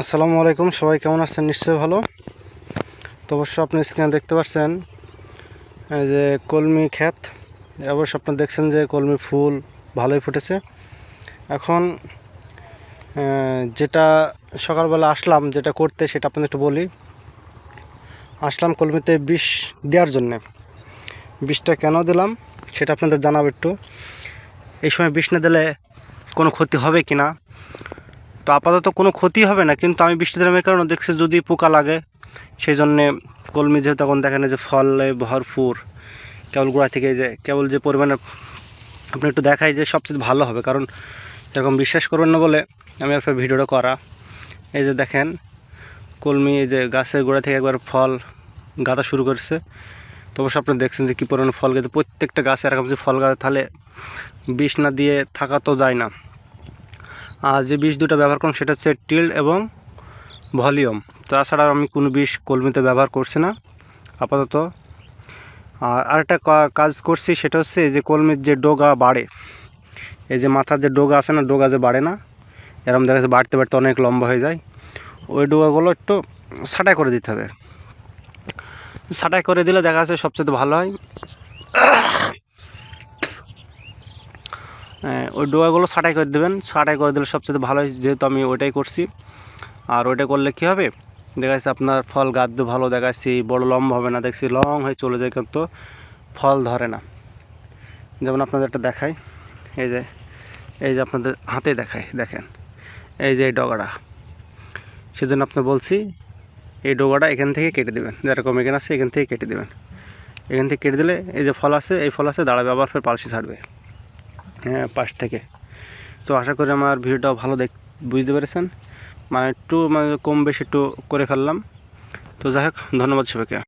আসসালামু আলাইকুম, সবাই কেমন আছেন? নিশ্চয়ই ভালো। তো অবশ্য আপনি স্ক্রিনে দেখতে পাচ্ছেন যে কলমি ক্ষেত। অবশ্য আপনি দেখছেন যে কলমি ফুল ভালোই ফুটেছে। এখন যেটা সকালবেলা আসলাম, যেটা করতে, সেটা আপনাদের একটু বলি। আসলাম কলমিতে বিষ দেওয়ার জন্যে। বিষটা কেন দিলাম, সেটা আপনাদের জানাব একটু। এই সময় বিষ না দিলে কোনো ক্ষতি হবে কি না তো আপাতত কোনো ক্ষতি হবে না, কিন্তু আমি বৃষ্টি এই কারণে দেখছি যদি পোকা লাগে সেই জন্যে কলমি যেহেতু এখন দেখেন যে ফলে ভরপুর, কেবল গোড়া থেকে যে কেবল যে পরিমাণে আপনি একটু দেখাই যে সবচেয়ে ভালো হবে, কারণ এরকম বিশ্বাস করবেন না বলে আমি একটা ভিডিওটা করা। এই যে দেখেন, কলমি এই যে গাছের গোড়া থেকে একবার ফল গাঁদা শুরু করছে। তো অবশ্য আপনি দেখছেন যে কী পরিমাণে ফল গেছে প্রত্যেকটা গাছে এরকম যদি ফল গাছে তাহলে বিষ না দিয়ে থাকা তো যায় না। আর যে বিষ দুটো ব্যবহার করুন সেটা হচ্ছে টিল্ড এবং ভলিউম। তাছাড়া আমি কোনো বিষ কলমিতে ব্যবহার করছি না, আপাতত। আর আরেকটা কাজ করছি সেটা হচ্ছে যে কলমির যে ডোগা বাড়ে, এই যে মাথার যে ডোগা আছে না, ডোগা যে বাড়ে না, এরকম দেখা যাচ্ছে বাড়তে বাড়তে অনেক লম্বা হয়ে যায়। ওই ডোগাগুলো একটু ছাঁটাই করে দিতে হবে। ছাঁটাই করে দিলে দেখা যাচ্ছে সবচেয়ে ভালো হয়। ওই ডোয়াগুলো ছাঁটাই করে দেবেন। ছাঁটাই করে দিলে সবচেয়ে ভালো হয়, যেহেতু আমি ওইটাই করছি। আর ওইটা করলে কী হবে? দেখা যাচ্ছে আপনার ফল গাদ্য ভালো দেখাচ্ছি, বড় লম্বা হবে না, দেখছি লং হয়ে চলে যায়, কিন্তু ফল ধরে না। যেমন আপনাদের একটা দেখাই, এই যে এই যে আপনাদের হাতে দেখাই, দেখেন। এই যে এই ডগাটা, সেজন্য আপনি বলছি, এই ডোগাটা এখান থেকে কেটে দেবেন। যেরকম এখানে আছে, এখান থেকে কেটে দেবেন। এখান থেকে কেটে দিলে এই যে ফল আছে, এই ফল আছে, দাঁড়াবে, আবার ফের পালসি ছাড়বে। হ্যাঁ পাশ থেকে। তো আশা করি আমার ভিডিওটা ভালো দেখ, বুঝতে পেরেছেন? মানে একটু মানে কম বেশি একটু করে ফেললাম। তো যাই হোক, ধন্যবাদ সবাইকে।